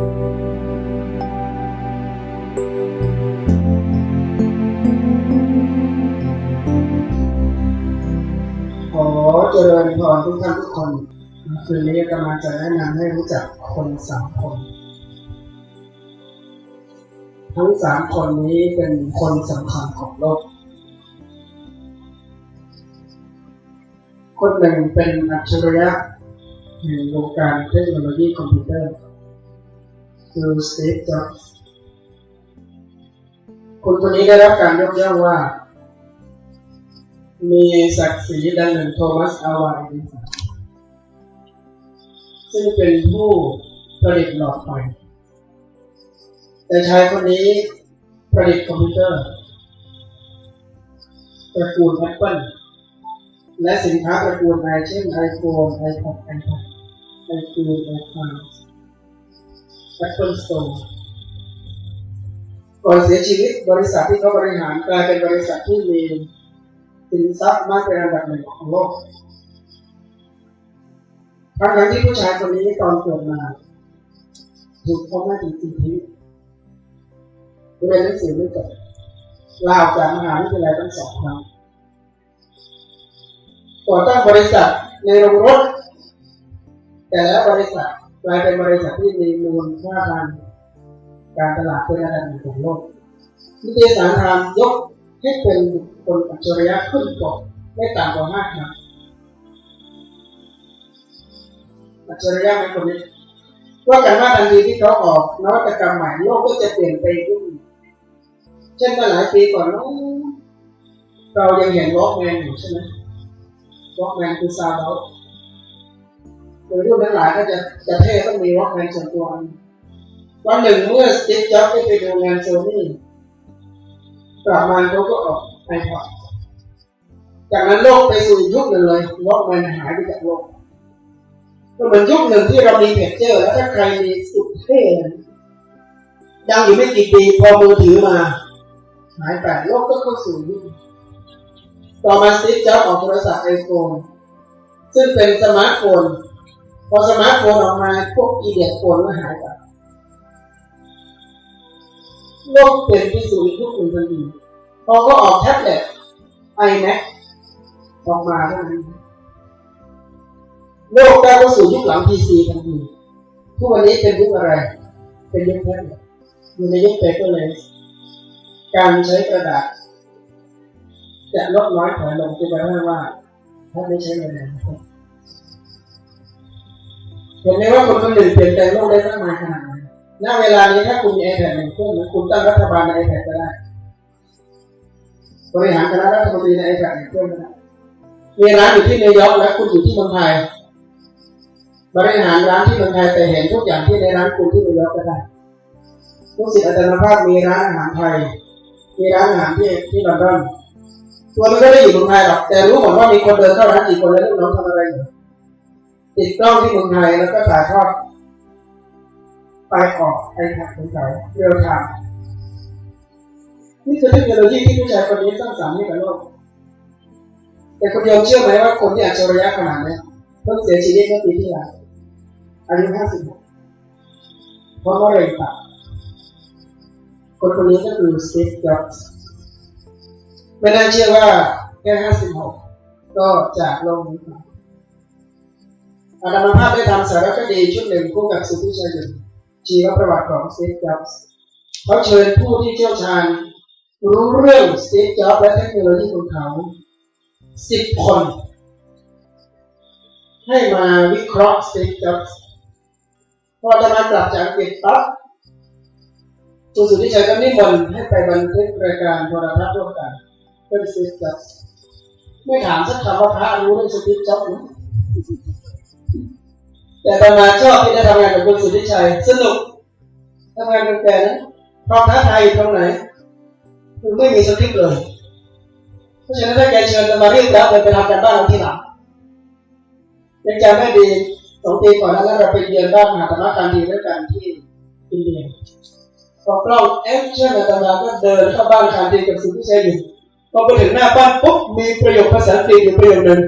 ขอเจริญพรทุกท่านทุกคนคืนนี้กำลังจะแนะนำให้รู้จักคนสามคน ทั้งสามคนนี้เป็นคนสำคัญของโลก คนหนึ่งเป็นอัจฉริยะแห่งวงการเทคโนโลยีคอมพิวเตอร์ คือสตีฟจ็อบคนคนนี้ได้รับการยกย่องว่า มีศักดิ์ศรีดังหนึ่งโทมัสอาวาอินสันซึ่งเป็นผู้ผลิตหลอดไฟแต่ชายคนนี้ผลิตคอมพิวเตอร์ตระกูลแอปเปิลและสินค้าตระกูลไอเช่นไอโฟนไอพอดไอพอดไอคูนไอคลาว แอปเปิลสโตร์ก่อนเสียชีวิตบริษัทที่เขาบริหารกลายเป็นบริษัทที่มีสินทรัพย์มากเป็นอันดับหนึ่งของโลกทั้งที่ผู้ชายคนนี้ตอนเกิดมาถูกพ่อแม่จริงทิ้งเรียนหนังสือไม่จบลาออกจากมหาวิทยาลัยทั้งสองครั้งก่อตั้งบริษัทในโรงรถ แต่แล้วบริษัท กลายเป็นบริษัทที่มีมูลค่าทางการตลาดเป็นอันดับหนึ่งของโลกนิตยสารไทม์ยกให้เป็นบุคคลอัจฉริยะขึ้นปกไม่ต่ำกว่าห้าครั้งอัจฉริยะในคนนี้ว่ากันว่าทันทีที่เขาออกนวัตกรรมใหม่โลกก็จะเปลี่ยนไปขึ้นเช่นเมื่อหลายปีก่อนนู้นเรายังเห็นวอกแมนอยู่ใช่ไหมวอกแมนคือซาด์เอ โดยรุ่นทั้งหลายก็จะจะเท่ต้องมีวอล์กแมนส่วนตัววันหนึ่งเมื่อสตีฟจ็อบได้ไปดูงานโซนี่กลับมาเขาก็ออกไอพอดจากนั้นโลกไปสู่ยุคหนึ่งเลยวอล์กแมนหายไปจากโลกก็เหมือนยุคหนึ่งที่เรามีเพจเจอร์แล้วถ้าใครมีสุดเท่ดังอยู่ไม่กี่ปีพอมือถือมาหายไปโลกก็เข้าสู่ยุคต่อมาสตีฟจ็อบออกโทรศัพท์ไอโฟนซึ่งเป็นสมาร์ทโฟน พอสมาร์ทโฟนออกมาพวกอีเดียโฟนก็หายไปโลกเปลี่ยนไปสู่อีกยุคหนึ่งทันทีพอก็ออกแท็บเล็ต iMac ออกมาเท่านั้นโลกก้าวเข้าสู่ยุคหลัง PC ทันทีทุกวันนี้เป็นยุคอะไร เป็นยุคแท็บเล็ตอยู่ในยุคเปเปอร์เลสการใช้กระดาษ จะลดน้อยถอยลงจนกระทั่งว่าถ้าไม่ใช้เวลา เห็นไหมว่าคนคนหนึ่งเปลี่ยนแปลงโลกได้มากมายขนาดไหนณเวลานี้ถ้าคุณมี iPad หนึ่งเครื่องนคุณตั้งรัฐบาลใน iPad ก็ได้บริหารคณะรัฐมนตรีใน iPad หนึ่งเครื่องก็ได้มีร้านอยู่ที่นิวยอร์กและคุณอยู่ที่เมืองไทยบริหารร้านที่เมืองไทยแต่เห็นทุกอย่างที่ในร้านคุณที่นิวยอร์กก็ได้ทุกสิทธิอาจารย์ภาพมีร้านอาหารไทย มีร้านอาหารที่ที่ลอนดอนตัวมันก็ได้อยู่เมืองไทยหรอกแต่รู้หมดว่ามีคนเดินเข้าร้านกี่คนแล้วลูกน้องทำอะไรอยู่ ติดกล้องที่เมืองไทยแล้วก็ถ่ายทอดไปออกไอแพดของเขาเร็วทางนี่คือเทคโนโลยีที่ผู้ชายคนนี้สร้างสรรค์ให้กับโลก แต่คุณโยมเชื่อไหมว่าคนที่อัจฉริยะขนาดนี้เพิ่งเสียชีวิตเมื่อปีที่แล้วอายุห้าสิบเพราะว่าเร็วตับคนคนนี้ก็คือสตีฟจ็อบส์ไม่น่าเชื่อว่าแค่ห้าสิบหกก็จากโลกนี้ไป อาดามภาพได้ทำสารคดีชุดหนึ่งคู่กับสุทธิชัยหนึ่งชีวประวัติของสตีฟจ็อบส์เขาเชิญผู้ที่เชี่ยวชาญ รู้เรื่องสตีฟจ็อบส์และเทคโนโลยีของเขาสิบคน ให้มาวิเคราะห์สตีฟจ็อบส์พอจะมากลับจากอังกฤษปั๊บคุณสุทธิชัยก็นิมนต์ให้ไปบันทึกรายการโทรทัศน์ร่วมกันเรื่องสตีฟจ็อบส์ไม่ถามสักคำว่าพระรู้เรื่องสตีฟจ็อบส์ไหม แต่ตมาชอบที่ได้ทำงานกับคุณสุทธิชัย สนุกทำงานกับแกนะความท้าทายตรงไหนคือไม่มีสคริปต์เลยเพราะฉะนั้นถ้าแกเชิญจะมาเรียกรับเลยไปทำกันบ้านเราที่หลังยังจำไม่ดีสองปีก่อนนั้นเราไปเยือนบ้านมหาธรรมการดีด้วยกันที่อินเดียพอกล้องแอคชั่นอาตมาก็เดินเข้าบ้านคานดีกับสุทธิชัยอยู่พอไปถึงหน้าบ้านปุ๊บมีประโยคภาษาอังกฤษอยู่ประโยคหนึ่ง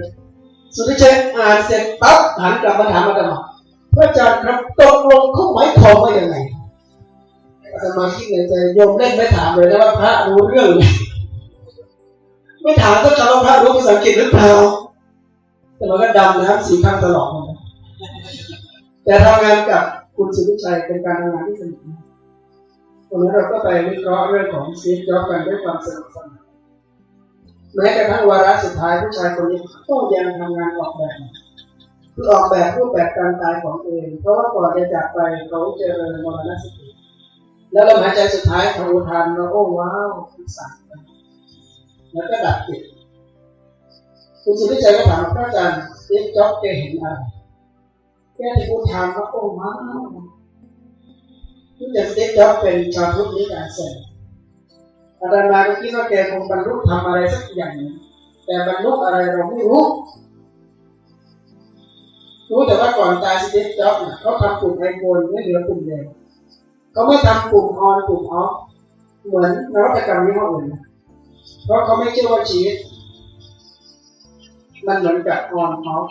สุทธิชัยอ่านเสร็จปั๊บหันกลับมาถามอาตมาพระอาจารย์ครับตกลงเขาหมายความว่ายังไงอาตมาคิดในใจโยมเล่นไม่ถามเลยนะว่าพระรู้เรื่อง ไม่ถามก็จะว่าพระรู้ภาษาอังกฤษหรือเปล่าแต่มันก็ดำน้ำสีข้างตลอดนะแต่ทำงานกับคุณสุวิชัยเป็นการทำงานที่สนุกวันนี้เราก็ไปวิเคราะห์เรื่องของซีฟจ็อบกันด้วยความสนุกสนาน แม้กระทั่งวาระสุดท้ายผู้ชายคนนี้ก็ยังทำงานออกแบบคือออกแบบรูปแบบการตายของตัวเองเพราะว่าก่อนจะจากไปเขาเจริญมรณสติแล้วลมหายใจสุดท้ายเของอุทานเราโอ้ว้าวคุณสั่งแล้วก็ดับจิตคุณสุวิจัยก็ถามพระอาจารย์สตีฟจ็อบส์แกเห็นอะไรแกที่อุทานว่าโอ้ว้าวที่จะสตีฟจ็อบส์เป็นชาวพุทธนิการเซน อาจารย์มาก็คิดว่าแกคงบรรลุทำอะไรสักอย่างนึงแต่บรรลุอะไรเราไม่รู้ รู้แต่ว่าก่อนตายสตีฟจ็อบเนี่ยเขาทำกลุ่มไอโฟนไม่เหลือกลุ่มเดียวเขาไม่ทำกลุ่มออนกลุ่มออฟเหมือนนวัตกรรมยี่ห้ออื่นเพราะเขาไม่เชื่อว่าชีวิตมันเหมือนกับออนออฟ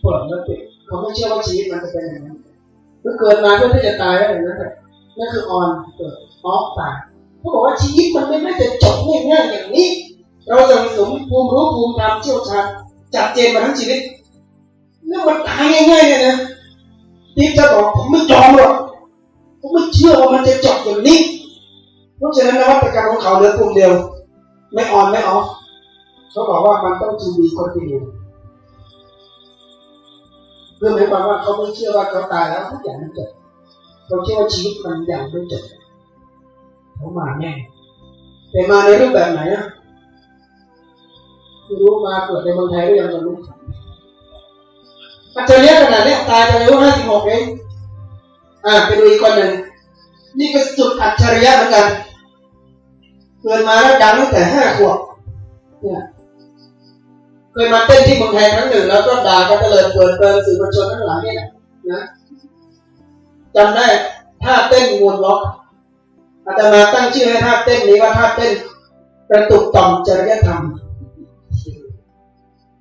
เปิดแล้วปิดเขาไม่เชื่อว่าชีวิตมันจะเป็นอย่างนั้นคือเกิดมาเพื่อที่จะตายอย่างนั้นแหละนั่นคือออนเปิดออฟตาย เขาบอกว่าชีวิตมันไม่น่าจะจบง่ายๆอย่างนี้ เราจะสมภูมิรู้ภูมิธรรมเชี่ยวชาญจัดเจนมาทั้งชีวิตแล้วมันตายง่ายๆเนี่ยนะที่จะบอกผมไม่ยอมหรอกผมไม่เชื่อว่ามันจะจบอย่างนี้ เพราะฉะนั้นนวัตกรรมของเขาเหลือกลุ่มเดียว ไม่ออนไม่ออฟเขาบอกว่ามันต้องทีดีคนทีเดียวเพื่อหมายความว่าเขาไม่เชื่อว่าเขาตายแล้วทุกอย่างมันจบเขาเชื่อว่าชีวิตมันยังไม่จบ ขามาแน่แต่มาในรูปแบบไหนอะไม่รู้มาเกิดในเมืองไทยหรือยังไม่รู้อัจฉริยะขนาดนี้ตายไปอายุห้าสิบหกเองอ่าไปดูอีกคนหนึ่งนี่ก็จุดอัจฉริยะเหมือนกันเกิดมาแล้วดังตั้งแต่ห้าขวบเนี่ยเคยมาเต้นที่เมืองไทยครั้งหนึ่งแล้วก็ด่ากันเตลิดเปิดเปิดสื่อมวลชนทั้งหลายนี่นะนะจำได้ท่าเต้นมวนล็อก อาตมาตั้งชื่อให้ท่าเต้นนี้ว่าท่าเต้นกระตุกต่อมจริยธรรม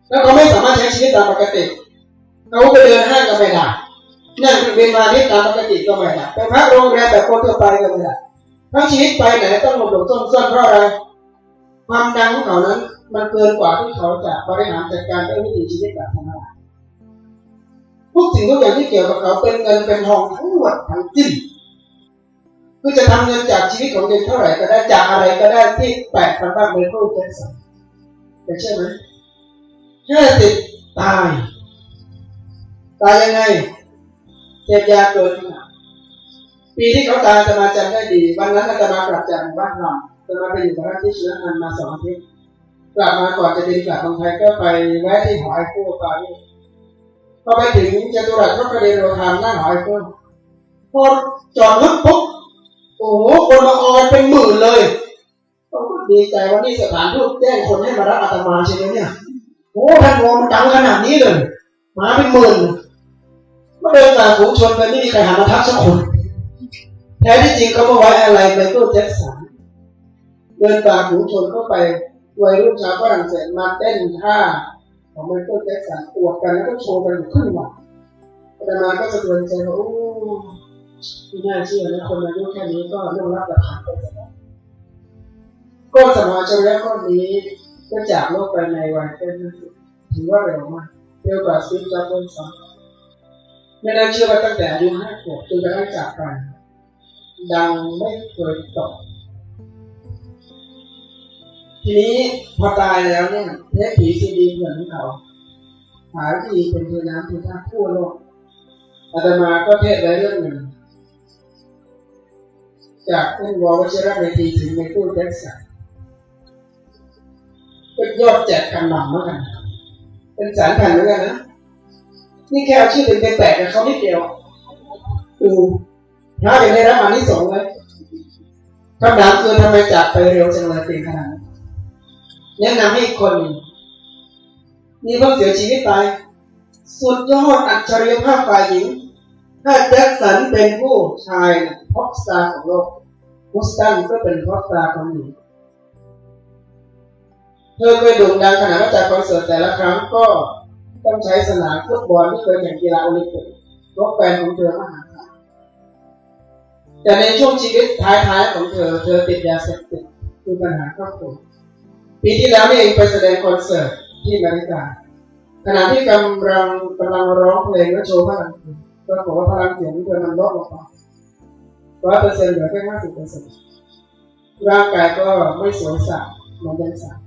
แล้วเขาไม่สามารถใช้ชีวิตตามปกติเขาไปเดินห้างก็ไม่ได้นั่งเครื่องบินมานี่ตามปกติก็ไม่ได้ไปพักโรงแรมแบบคนทั่วไปก็ไม่ได้ทั้งชีวิตไปไหนต้องหลบหลบซ่อนซ่อนเพราะอะไรความดังของเขานั้น มันเกินกว่าที่เขาจะบริหารจัดการด้วยวิถีชีวิตแบบธรรมดาทุกสิ่งทุกอย่างที่เกี่ยวกับเขาเป็นเงินเป็นทองทั้งหมดทั้งสิ้น คือจะทำเงินจากชีวิตของเด็กเท่าไหร่ก็ได้จากอะไรก็ได้ที่แปลกพันบ้างเป็นรูปเป็นสันแต่ใช่ไหมแค่ติดตาย ตายยังไงเสพยาเกินขนาดปีที่เขาตายจะมาจำได้ดี วันนั้นจะมากลับจากบ้านเราจะมาไปอยู่กับพระที่เชื้อนันมาสองอาทิตย์กลับมาก่อนจะบินกลับเมืองไทยก็ไปแวะที่หอไอโฟปารีสพอไปถึงจตุรัสก็กระเด็นโรทานหน้าหอไอโฟพอจอดรถปุ๊บ โอ้คนมาออนเป็นหมื่นเลยดีใจว่านี่สถานทูตแจ้งคนให้มารับอาตมาใช่ไหมเนี่ยโอ้ท่านวมันดังขนาดนี้เลยมาเป็นหมื่นเมื่อเดินตาฝูงชนไปไม่มีใครหันมาทักสักคนแท้ที่จริงเขามาไว้อะไรไมเคิลแจ็คสันเดินตาฝูงชนเข้าไปวัยรุ่นชาวฝรั่งเศสมาเต้นท่าของไมเคิลแจ็คสันอวดกันแล้วก็โชว์กันอยู่ครึ่งวันแต่มาก็สะเทือนใจว่าโอ้ ไม่น่าเชื่อนะคนอายุแค่นี้ก็เรื่องรับประทานไปแล้วก็สมาชิกแล้วก็นี้ก็จากโลกไปในวัยแค่นี้ถือว่าเร็วมากเร็วกว่าซีฟจ็อบส์ด้วยซ้ำไม่น่าเชื่อว่าตั้งแต่อายุห้าขวบจนกระทั่งจากไปดังไม่เคยตกทีนี้พอตายแล้วเนี่ยเทปผีซีดีเหมือนเขาหาวิธีเป็นเทน้ำเทท่าทั่วโลกอาตมาก็เทศไว้เรื่องหนึ่ง จากท่านวอวชิระเมธีถึงในตู้แจ็คสันก็ยอดแจกกันหนำเหมือนกัน เป็นสารแผ่นเหมือนกันนะ นี่แค่เอาชื่อเป็นแปลกๆเขาไม่เกี่ยวดูพระยังได้รับอานิสงส์เลยคำถามคือทำไมจากไปเร็วจังเลยเป็นขนาดนั้แนะนำให้อีกคนนึ่งมีเพิ่งเสียชีวิตไป สุดยอดอัจฉริยภาพฝ่ายหญิง ถ้าแจ็คสันเป็นผู้ชายพ็อปสตาร์ของโลก มุสตันก็เป็นพ็อปสตาของหญิงเธอเคยโด่งดังขนาดว่าจากคอนเสิร์ตแต่ละครั้งก็ต้องใช้สนามฟุตบอลที่เคยแข่งกีฬาโอลิมปิกเพราะแฟนของเธอมหาศาลแต่ในช่วงชีวิตท้ายๆของเธอ เธอติดยาเสพติดมีปัญหาครอบครัวปีที่แล้วนี่เองไปแสดงคอนเสิร์ตที่อเมริกาขณะที่กำลังกำลังร้องเพลงและโชว์พลังก็บอกว่าพลังเสียงของเธอมันลดลงไป ร้อยเปอร์เซ็นต์เหลือแค่ห้าสิบเปอร์เซ็นต์ร่างกายก็ไม่สวยสะมือนยังสาว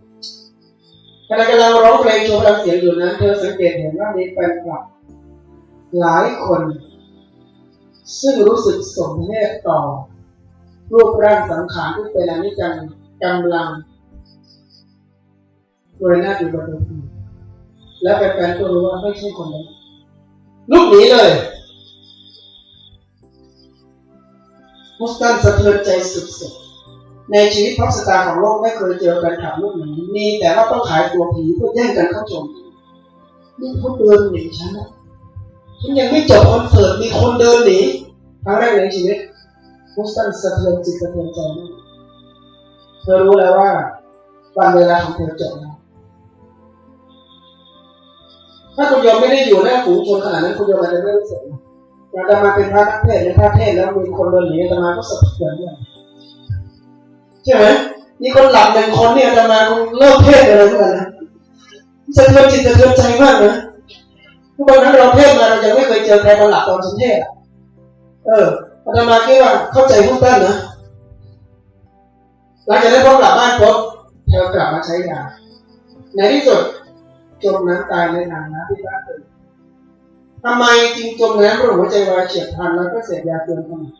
ขณะกำลังร้องเพลงโชว์พลังเสียงอยู่นั้นเธอสังเกตเห็นว่ามีแฟนคลับหลายคน ซึ่งรู้สึกสมเพศต่อ รูปร่างสังขารที่เป็นอนิจจังกำลังโดยหน้าอยู่บนเวทีแล้วแฟนๆก็รู้ว่าไม่ใช่คนนั้นลุกหนีเลย มุสตันสะเทือนใจสุดๆในชีวิตพับสตาร์ของโลกไม่เคยเจอแฟนคลับลูกหนีมีแต่ว่าต้องขายตัวผีเพื่อแย่งกันเข้าชมนี่เขาเดินหนีฉันนะฉันยังไม่จบคอนเสิร์ตมีคนเดินหนีครั้งแรกในชีวิตมุสตันสะเทือนจิตสะเทือนใจมากเธอรู้แล้วว่าวันเวลาของเธอจบแล้วถ้าคุณโยมไม่ได้อยู่หน้าฝูงชนขนาดนั้นคุณโยมอาจจะไม่รู้สึก อาตมาเป็นพระนักเทศน์ในพระเทศแล้วมีคนเดินหนีอาตมาก็สะเทือนด้วยใช่ไหมมีคนหลับหนึ่งคนเนี่ยอาตมาคงเลิกเทศน์ไปเหมือนกันนะสะเทือนจิตสะเทือนใจมากนะทุกวันนั้นเราเทศมาเรายังไม่เคยเจอใครมาหลับตอนฉันเทศน์อะเอออาตมาคิดว่าเข้าใจพวกท่านนะหลังจากนั้นพอกลับบ้านปุ๊บเธอกลับมาใช้ยาในที่สุดจมน้ำตายในหนังน้ำที่บ้านเกิด ทำไมจึงจมน้ำเพราะหัวใจวายเฉียบพลันแล้วก็เสพยาเกินขนาด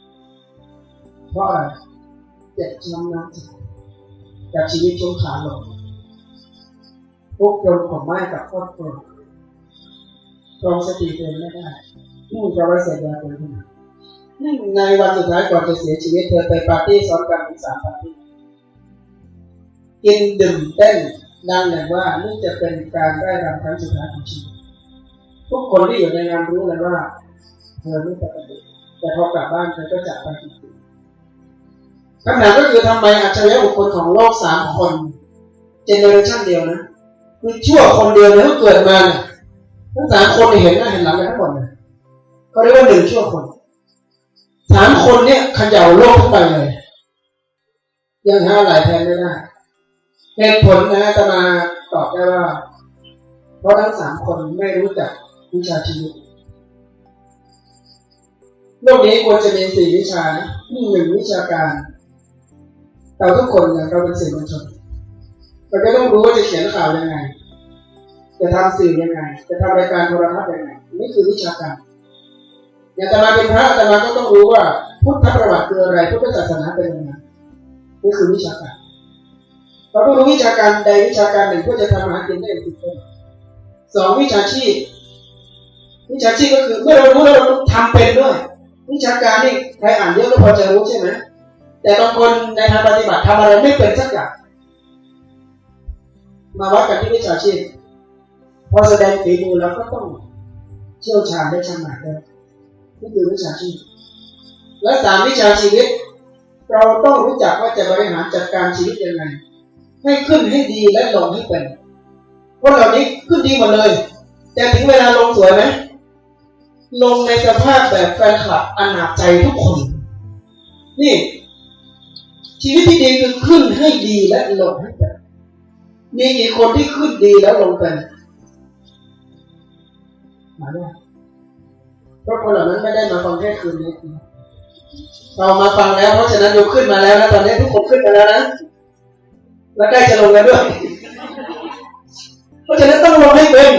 เพราะอะไรเจ็บช้ำน้ำใจจากชีวิตช่วงขาลงพวกโดนของไม้กับครอบครัวครองสติตัวเองไม่ได้นี่เพราะว่าเสพยาเกินขนาดในวันสุดท้ายก่อนจะเสียชีวิตเธอไปปาร์ตี้ซ้อนกันถึงสามปาร์ตี้กินดื่มเต้นดังอย่างว่านี่จะเป็นการได้รำครั้งสุดท้ายของชีวิต ทุกคนที่อยู่ในงานรู้เลยว่าเธอไม่ปกติแต่พอกลับบ้านเธอก็จากไปจริงๆคำถามก็คือทำไมอัจฉริยะบุคคลของโลกสามคนเจเนอเรชันเดียวนะคือชั่วคนเดียวเลยที่เกิดมาเนี่ยทั้งสามคนเห็นหน้าเห็นหลังกันทั้งหมดเลยเขาเรียกว่าหนึ่งชั่วคนสามคนเนี่ยขย่าโลกทั้งใบเลยยังหาหลายแทนไม่ได้เหตุผลนะจะมาตอบได้ว่า เพราะทั้งสามคนไม่รู้จัก วิชาชีวิตโลกนี้ควรจะมีสี่วิชานะนี่หนึ่งวิชาการ เราทุกคนอย่างเราเป็นสื่อมวลชนเราจะต้องรู้ว่าจะเขียนข่าวยังไง จะทำสื่อยังไง จะทำรายการโทรทัศน์ยังไงนี่คือวิชาการอย่างตมาเป็นพระตมาก็ต้องรู้ว่าพุทธประวัติคืออะไรพุทธศาสนาเป็นยังไงนี่คือวิชาการเราต้องรู้วิชาการใดวิชาการหนึ่งเพื่อจะทำอาหารกินได้อย่างถูกต้องสองวิชาชีพ วิชาชีพก็คือเมื่อเรารู้แล้วเราทำเป็นด้วย วิชาการนี่ใครอ่านเยอะก็พอจะรู้ใช่ไหมแต่บางคนในทางปฏิบัติทำอะไรไม่เป็นสักอย่างมาวัดกันที่วิชาชีพพอแสดงฝีมือแล้วก็ต้องเชี่ยวชาญได้ชำนาญด้วยนี่คือวิชาชีพและสามวิชาชีวิต เราต้องรู้จักว่าจะบริหารจัดการชีวิตยังไง ให้ขึ้นให้ดีและลงให้เป็นพวกเหล่านี้ขึ้นดีหมดเลย แต่ถึงเวลาลงสวยไหม ลงในสภาพแบบแฟนคลับอนาจใจทุกคน นี่ ชีวิตที่ดีคือขึ้นให้ดีและลงให้เป็นมีกี่คนที่ขึ้นดีแล้วลงเป็นมาด้วยเพราะคนเหล่านั้นไม่ได้มาฟังแค่คืนนี้เรามาฟังแล้ว เพราะฉะนั้นโยขึ้นมาแล้วนะตอนนี้ทุกคนขึ้นมาแล้วนะแล้วใกล้จะลงแล้วด้วย เพราะฉะนั้นต้องลงให้เป็น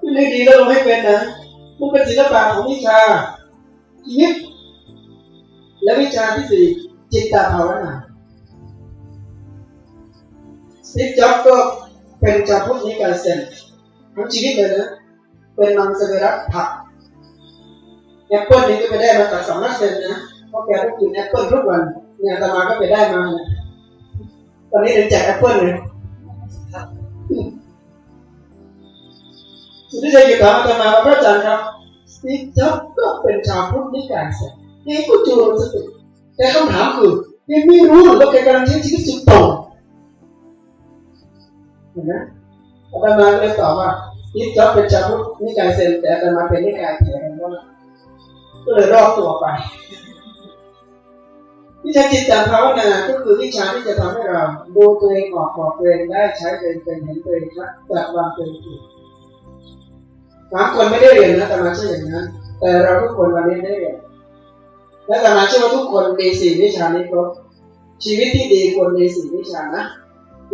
ขึ้นดีแล้วลงให้เป็นนะ มันเป็นศิลปะของวิชาชีวิตและวิชาที่สี่จิตตภาวนาสติจ็อบก็เป็นจาพุทธนิกายเซนทั้งชีวิตเลยนะเป็นมังสวิรัตผักแอปเปิลนี่ก็ไปได้มาจากสำนักเซนนะเพราะแกต้องกินแอปเปิลทุกวันเนี่ยอาตมาก็ไปได้มาเนี่ยตอนนี้เดินแจกแอปเปิลเลย สุดที่จะอยู่ถามอาตมาว่าพระอาจารย์ครับสตีฟจ็อบส์ก็เป็นชาวพุทธนิกายเซนยังก็จูนสติแต่คำถามคือยังไม่รู้หรือว่าแกกำลังใช้ชีวิตสุดโต่งเห็นไหมอาตมาเลยตอบว่าสตีฟจ็อบส์เป็นชาวพุทธนิกายเซนแต่อาตมาเป็นนิกายแถมว่าก็เลยรอบตัวไปวิชาจิตตภาวนาก็คือวิชาที่จะทำให้เราดูตัวเองออกบอกตัวเองได้ใช้ตัวเองเป็นเห็นตัวเองชัดจับวางตัวเองถูก บางคนไม่ได้เรียนนะแต่มาเชื่ออย่างนั้น แต่เราทุกคนวันนี้ได้เรียนและแต่มาเชื่อว่าทุกคนมีสี่วิชานี้ครบชีวิตที่ดีควรมีสี่วิชานะ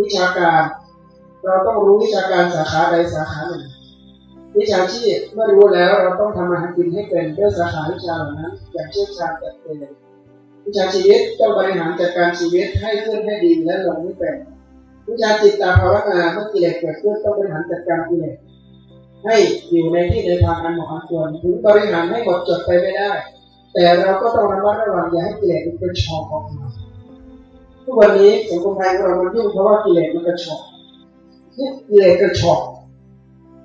วิชาการ เราต้องรู้วิชาการสาขาใดสาขาหนึ่ง วิชาชีพเมื่อรู้แล้วเราต้องทำอาหากินให้เป็นด้วยสาขาวิชาเหล่านั้นอย่างเชี่ยวชาญแต่เองวิชาชีวิตต้องบริหารจัดการชีวิตให้ขึ้นให้ดีและลงให้เป็นวิชาจิตตาภาวนาเมื่อกิเลสเกิดขึ้นต้องบริหารจัดการกิเลส ให้อยู่ในที่ในทางอันเหมาะอันควรถึงบริหารให้หมดจดไปไม่ได้ แต่เราก็ต้องระมัดระวังอย่าให้กิเลสมันเป็นชอกออกมาทุกวันนี้สังคมไทยเรามันยุ่งเพราะว่ากิเลสมันกระชอกนี่กิเลสกระชอก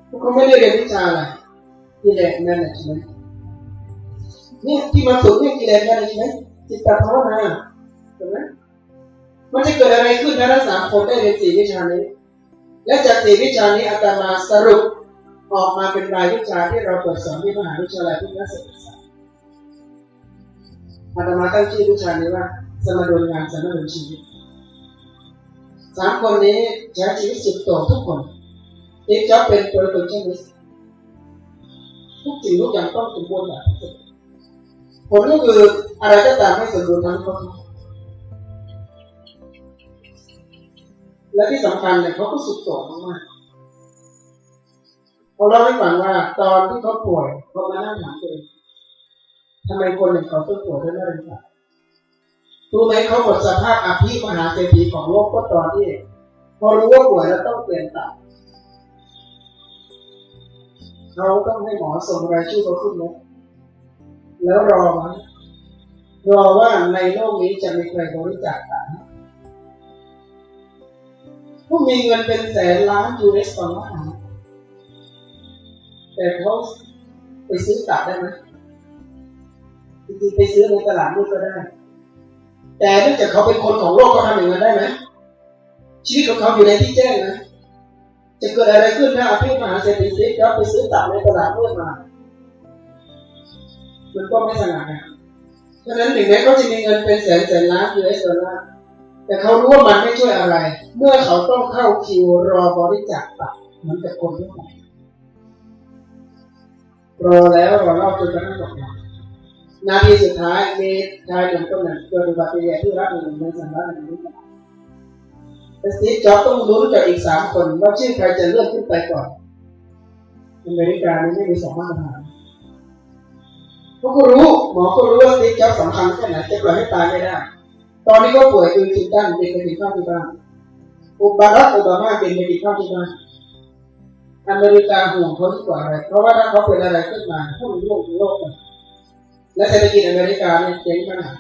พวกเขาไม่ได้เรียนวิชาอะไรกิเลสนั่นแหละใช่ไหมนี่ที่มาฝึกนี่กิเลสนั่นแหละใช่ไหมจิตตภาวนาเห็นไหมมันจะเกิดอะไรขึ้นถ้าทั้งสามคนได้เรียนสี่วิชานี้ และจากสี่วิชานี้อาตมาสรุป ออกมาเป็นรายวิชาที่เราเปิดสอนที่มหาวิทยาลัยพุทธศึกษาอาตมาตั้งชื่อวิชานี้ว่า สมดุลงานสมดุลชีวิตสามคนนี้ใช้ชีวิตสุดโต่งทุกคนติ๊กจ็อบเป็นตัวตนเช่นนี้ทุกสิ่งทุกอย่างต้องสมบูรณ์แบบผลก็คืออะไรก็ตามให้สมบูรณ์ทั้งหมดและที่สำคัญเนี่ยเขาก็สุดโต่งมากๆ เขาเล่าให้ฟังว่า ตอนที่เขาป่วยเขามานั่งถามตัวเองทำไมคนอย่างเขาต้องป่วยด้วยมะเร็งตับรู้ไหมเขาหมดสภาพอภิมหาเศรษฐีของโลกก็ตอนที่พอรู้ว่าป่วยแล้วต้องเปลี่ยนตับเขาต้องให้หมอส่งรายชื่อเขาขึ้นนะแล้วรอมารอว่าในโลกนี้จะมีใครบริจาคตับผู้มีเงินเป็นแสนล้านยูเอสดอลลาร์ แต่เขาไปซื้อตับได้ไหมจริงๆไปซื้อในตลาดมืดก็ได้ แต่เนื่องจากเขาเป็นคนของโลกเขาทำอย่างนั้นได้ไหมชีวิตของเขาอยู่ในที่แจ้งนะจะเกิดอะไรขึ้นถ้าอภิมหาเศรษฐีซิกแล้วไปซื้อตับในตลาดมืดมามันก็ไม่สง่างามฉะนั้นถึงแม้เขาจะมีเงินเป็นแสนแสนล้านยูเอสดอลลาร์แต่เขารู้ว่ามันไม่ช่วยอะไร เมื่อเขาต้องเข้าคิวรอบริจาคตับเหมือนกับคนทั่วไป รอแล้วรอเล่าจนกระทั่งหมดนาทีสุดท้ายมีชายหนุ่มคนหนึ่งเกิดอุบัติเหตุที่รัฐหนึ่งในสหรัฐอเมริกาแต่สตีฟจ็อบต้องลุ้นกับอีกสามคนว่าชื่อใครจะเลื่อนขึ้นไปก่อนอเมริกานี่ไม่มีสองมาตรฐานเพราะก็รู้หมอก็รู้ว่าสตีฟจ็อบสำคัญแค่ไหนจะปล่อยให้ตายไม่ได้ ตอนนี้ก็ป่วยคือจิตด้านเป็นไปกินข้าวที่บ้านอุบารักโอบามาเป็นไปกินข้าวที่บ้าน อเมริกาห่วงเขาที่กว่าอะไร เพราะว่าถ้าเขาเป็นอะไรขึ้นมาพวกโลกโลกเลยและเศรษฐกิจอเมริกาเนี่ยเจ๊งขนาด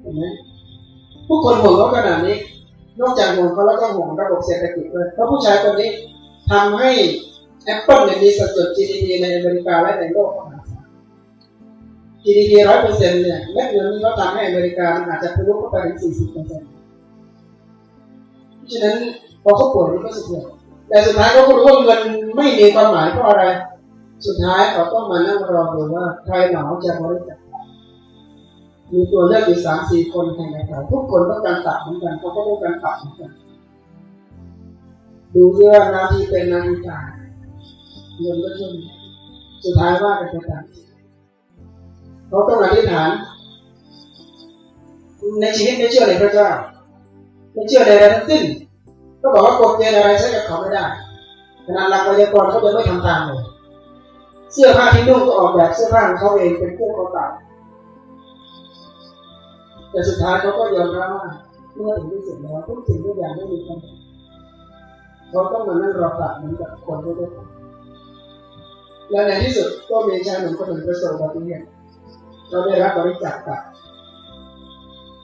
เห็นไหมผู้คนห่วงเขาขนาดนี้ นอกจากห่วงเขาแล้วก็ห่วงระบบเศรษฐกิจด้วยเพราะผู้ชายคนนี้ทำให้ Apple เนี่ยมีสัดส่วน GDP ในอเมริกาและในโลกมหาศาล GDP ร้อยเปอร์เซ็นต์เนี่ยเม็ดเงินนี้เขาทำให้อเมริกามันอาจจะทะลุเข้าไปถึงสี่สิบเปอร์เซ็นต์เพราะฉะนั้นพอเขาป่วยมันก็สุดเลย แต่สุดท้ายเขาก็รู้ว่าเงินไม่มีความหมายเพราะอะไร สุดท้ายเขาต้องมานั่งรอดูว่าใครหนอจะบริจาคมีตัวเลือกอยู่สามสี่คนแข่งกันไปทุกคนต้องการตัดเหมือนกันเขาก็ต้องการตัดเหมือนกันดูเรื่องนาทีเป็นนาทีตายเงินก็ช่วยสุดท้ายว่ากันไปตามเขาต้องอธิษฐานในชีวิตไม่เชื่อในพระเจ้า ไม่เชื่อในอะไรทั้งสิ้น ก็บอกว่ากฎเกณฑ์อะไรใช้กับเขาไม่ได้ขนาดหลักวิทยากรเขาจะไม่ทำตามเลยเสื้อผ้าที่นุ่งก็ออกแบบเสื้อผ้าของเขาเองเป็นเครื่องเขาตัดแต่สุดท้ายเขาก็ยอมรับว่าเมื่อถึงที่สุดแล้วทุกสิ่งทุกอย่างไม่มีควาเขาต้องมานั่งรอตัดเหมือนกับคนทั่วไปและในที่สุดก็มีชายหนุ่มคนหนึ่งประสบอุบัติเหตุเขาได้รับบริจาคตับ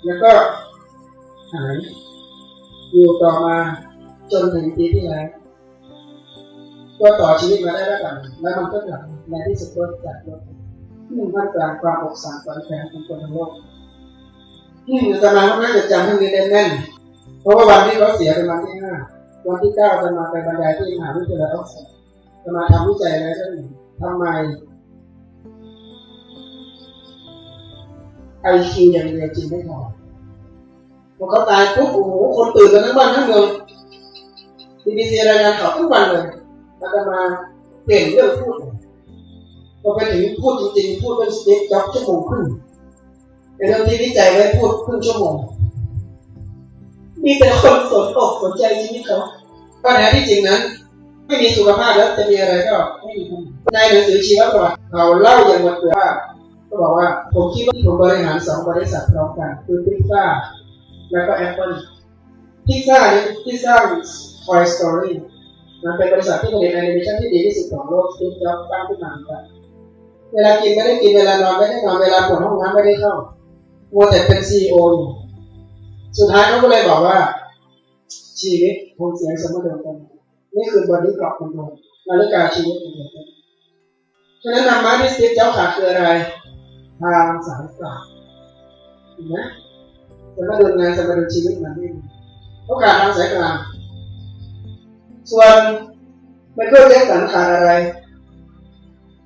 แล้วก็หายอยู่ต่อมา จนถึงปีที่แล้วก็ต่อชีวิตมาได้แล้วกันแล้วมันก็กลับในที่สุดก็จากโลกที่มันท่ามกลางความอกสั่นขวัญแขวนของคนทั้งโลกที่อาตมาก็น่าจะจำให้ได้แน่น เพราะว่าวันที่เขาเสียเป็นวันที่ห้าวันที่เก้าจะมาไปบรรยายที่มหาวิทยาลัยออกซฟอร์ดจะมาทำวิจัยอะไรเรื่งทำไมไอคิวอย่างเดียวจริงไม่พอพอเขาตายปุ๊บโอ้โหคนตื่นกันทั้งบ้านทั้งเมือง ทีบีรายงานข่าวทุกวันเลยอาตมาเก่งเรื่องพูดพอไปถึงพูดจริงๆ พูดเป็นสติ๊กจ็อบชั่วโมงครึ่งเป็นเรื่องที่วิจัยไว้พูดครึ่งชั่วโมง มีแต่คนสนอกสนใจชีวิตเขาปัญหาที่จริงนั้นไม่มีสุขภาพแล้วจะมีอะไรก็ไม่มีคในหนังสือชีวประวัติเขาเล่าอย่างหมดเลยว่าก็บอกว่าผมคิดว่าผมบริหารสองบริษัทพร้อมกันคือพิซซ่าแล้วก็แอปเปิลพิซซ่าเนี่ยพิซซ่า Toy Story มันเป็นบริษัทที่ผลิตแอนิเมชันที่ดีที่สุดของโลกสตีฟจ็อบส์ตั้งขึ้นมาครับเวลากินไม่ได้กินเวลานอนไม่ได้นอนเวลาปวดห้องน้ำไม่ได้เข้ามัวแต่เป็นซีอีโออยู่สุดท้ายเขาก็เลยบอกว่า ชีวิตคงเสียสมดุลกันนี่คือบอดี้กรอบของผมนาฬิกาชีวิตของผมฉะนั้นธรรมะที่สตีฟจ็อบส์ขาคืออะไร ทางสายกลางเห็นไหมสมดุลงานสมดุลชีวิตมันไม่เขาขาดทางสายกลาง ส่วนไมเคิลแจ็คสันขาดอะไร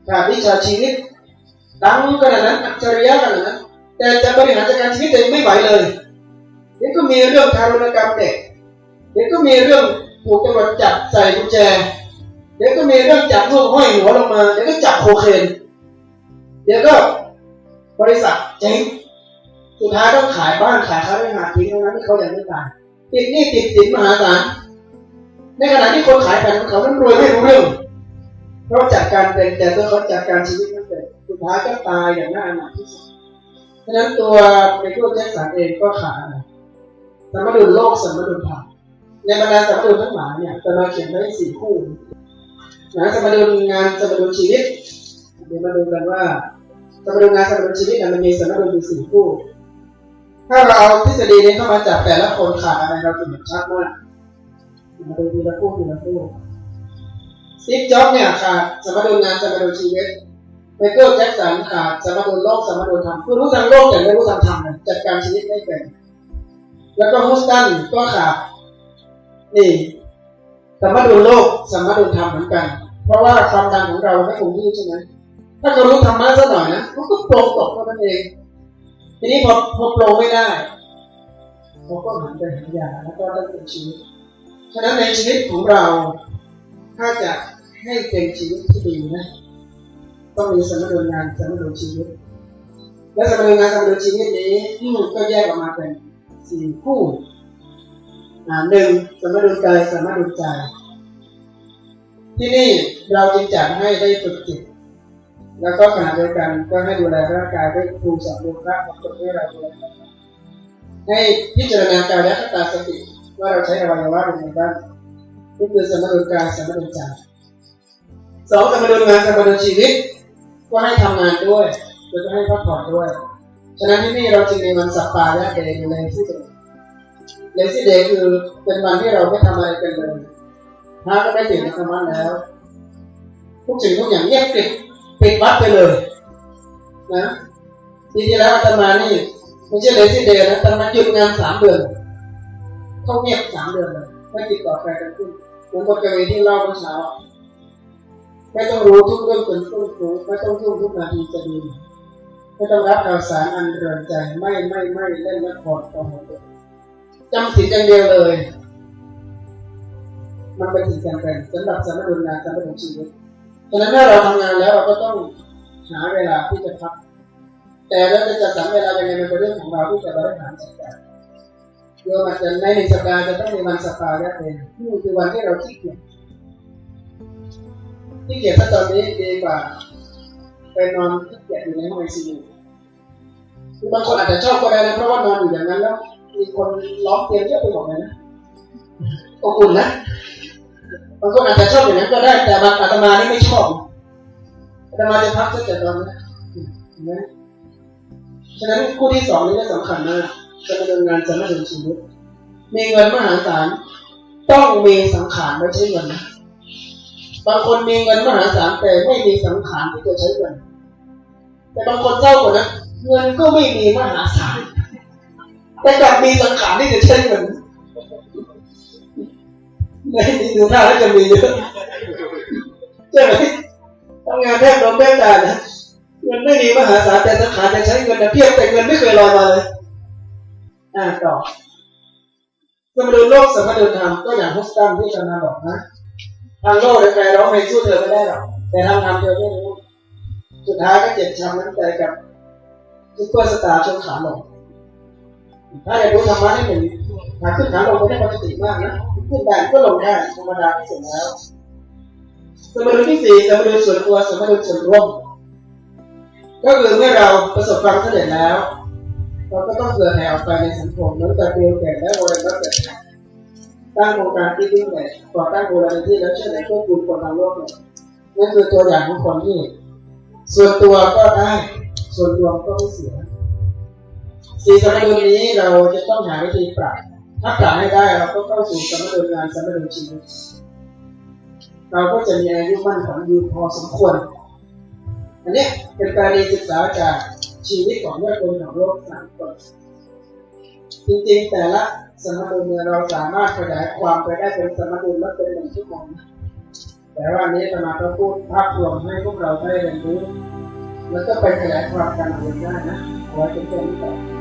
ขาดวิชาชีวิตดังขนาดนั้นอัจฉริยะขนาดนั้น แต่จะบริหารจัดการชีวิตตัวเองไม่ไหวเลยเดี๋ยวก็มีเรื่องทารุณกรรมเด็กเดี๋ยวก็มีเรื่องถูกตำรวจจับใส่กุญแจ เดี๋ยวก็มีเรื่องจับลูกห้อยหัวลงมา เดี๋ยวก็จับโคเคน เดี๋ยวก็บริษัทเจ๊งสุดท้ายต้องขายบ้านขายค้าได้หาทิ้งตรงนั้นที่เขายังไม่ตายติดหนี้ติดสินมหาศาล ในขณะที่คนขายแผ่นของเขานั้นรวยไม่รู้เรื่องเพราะจัดการเป็นแต่ตัวเขาจัดการชีวิตนั่นเองสุดท้ายก็ตายอย่างน่าอนาถที่สุดฉะนั้นตัวไมเคิลแจ็คสันเองก็ขาดอะไรสมดุลโลกสมดุลธรรมในบรรดาสมดุลทั้งหลายเนี่ยจะมาเขียนไว้สี่คู่นะสมดุลงานสมดุลชีวิตเดี๋ยวมาดูกันว่าสมดุลงานสมดุลชีวิตมันมีสมดุลอยู่สี่คู่ ถ้าเราเอาทฤษฎีนี้เข้ามาจับแต่ละคนขาดอะไรเราจะเห็นชัดมาก มาดูทีละคู่ทีละคู่สตีฟจ็อบเนี่ยขาดสมดุลงานสมดุลชีวิตไมเคิลแจ็คสันขาดสมดุลโลกสมดุลธรรมคือรู้ทางโลกแต่ไม่รู้ทางธรรมเลยจัดการชีวิตไม่เป็น แล้วก็ฮุสตันก็ขาดนี่สมดุลโลกสมดุลธรรมเหมือนกัน เพราะว่าความดังของเราไม่คงที่ใช่ไหมถ้าเขารู้ธรรมะสักหน่อยนะเขาก็โปร่งตกเท่านั้นเอง ทีนี้พอพอโปร่งไม่ได้เขาก็หันไปหายาแล้วก็เริ่มเป็นชีวิต ฉะนั้นในชีวิตของเรา ถ้าจะให้เป็นชีวิตที่ดีนะ ต้องมีสมดุลงานสมดุลชีวิต และสมดุลงานสมดุลชีวิตนี้ก็แยกออกมาเป็นสี่คู่หนึ่งสมดุลกายสมดุลใจที่นี่เราจึงจัดให้ได้ฝึกจิต แล้วก็ขณะเดียวกันก็ให้ดูแลร่างกายด้วยครูสอนดูพระมาฝึกให้เราดูแลร่างกายให้พิจารณากายและตาสติ ว่าเราใช้อวัยวะเป็นไงบ้างนี่คือสมดุลกายสมดุลใจสองสมดุลงานสมดุลชีวิต ก็ให้ทำงานด้วยแล้วก็ให้พักผ่อนด้วย ฉะนั้นที่นี่เราจึงมีวันสัปดาห์และเดย์อยู่ในที่เดยวเลซี่เดย์คือเป็นวันที่เราไม่ทำอะไรกันเลยพระก็ได้ตื่นธรรมะแล้ว ทุกสิ่งทุกอย่างเงียบกริบปิดวัดไปเลย นะทีที่แล้วอาตมานี่ไม่ใช่เลซี่เดย์นะอาตมาหยุดงานสามเดือน เขาเงียบสามเดือนเลยไม่ติดต่อใครกันขึ้นเหมือนคนกวีที่เล่าเมื่อเช้าไม่ต้องรู้ทุกเรื่องเป็นต้นรู้ไม่ต้องทุ่มทุกนาทีจะดีไม่ต้องรับข่าวสารอันเรือนใจไม่ไม่ไม่เล่นละครต่อหัวตัวจำสิ่งอย่างเดียวเลย มันเป็นสิ่งจำเป็นสำหรับสมดุลงานสมดุลชีวิตฉะนั้นถ้าเราทำงานแล้วเราก็ต้องหาเวลาที่จะพักแต่เราจะจัดสรรเวลายังไงมันเป็นเรื่องของเราที่จะบริหารจัดการ โยมอาจจะในหนึ่งสัปดาห์จะต้องมีวันสัปดาห์แรกเองนี่คือวันที่เราขี้เกียจขี้เกียจถ้าตอนนี้ดีกว่าไปนอนขี้เกียจอยู่ในห้องไอซียูคือบางคนอาจจะชอบก็ได้นะเพราะว่านอนอยู่อย่างนั้นแล้วมีคนล้อมเตียงเยอะไปหมดเลยนะอบอุ่นนะบางคนอาจจะชอบอย่างนั้นก็ได้ แต่บางอาตมานี่ไม่ชอบอาตมาจะพักสักแต่ตอนนี้นไหมฉะนั้นคู่ที่สองนี้ก็สำคัญมาก จะดำเนินงานจะไม่ถึงชีวิต มีเงินมหาศาลต้องมีสังขารไว้ใช้เงินบางคนมีเงินมหาศาลแต่ไม่มีสังขารที่จะใช้เงิน แต่บางคนเศร้ากว่านะเงินก็ไม่มีมหาศาลแต่กลับมีสังขารที่จะใช้เงินในที่ดูท่าแล้วจะมีเยอะใช่ไหมทำงานแทบล้มแทบตายนะเงินไม่มีมหาศาลแต่ธนาคารจะใช้เงินนะเพียบแต่เงินไม่เคยลอยมาเลย อ่าต่อสมดุลโลกสมดุลธรรมก็อย่างฮุสตันที่อาจารย์บอกนะทางโลกใครร้องเพลงสู้เธอไม่ได้หรอกแต่ทางธรรมเธอไม่รู้สุดท้ายก็เจ็บช้ำน้ำใจกับซุปเปอร์สตาร์ชนขาลงถ้าได้รู้ธรรมะนี่หนึ่งหาขึ้นขาลงไปได้ปกติมากนะขึ้นได้ก็ลงได้ธรรมดาที่สุดแล้วสมดุลที่สี่สมดุลส่วนตัวสมดุลส่วนรวม ก็คือเมื่อเราประสบความสำเร็จแล้ว เราก็ต้องเผื่อแผ่ออกไปในสังคมเหมือนกับเบลแก่และโอเรนบัฟเฟตต์ตั้งโครงการที่ยิ่งใหญ่ก่อตั้งมูลนิธิแล้วเช่วยเหลือควบคุมคนทางโลกเนี่ยนั่นคือตัวอย่างของคนที่ ส่วนตัวก็ได้ ส่วนรวมก็ไม่เสียสี่สมดุลนี้เราจะต้องหาวิธีปรับ ถ้าปรับไม่ได้เราก็เข้าสู่สมดุลงานสมดุลชีวิตเราก็จะมีอายุมั่นขวัญยืนพอสมควร อันนี้เป็นการเรียนศึกษาจาก ชีวิตของยอดคนของโลกสามคนจริงๆ แต่ละสมดุลเนี่ยเราสามารถขยายความไปได้เป็นสมดุลและเป็นหนึ่งชั่วโมงนแต่ว่าอันนี้สมาก็พูดภาพรวมให้พวกเราได้เรียนรู้ แล้วก็ไปขยายความกันเอาเองได้นะเอาไว้เป็นต้นี้ก่อ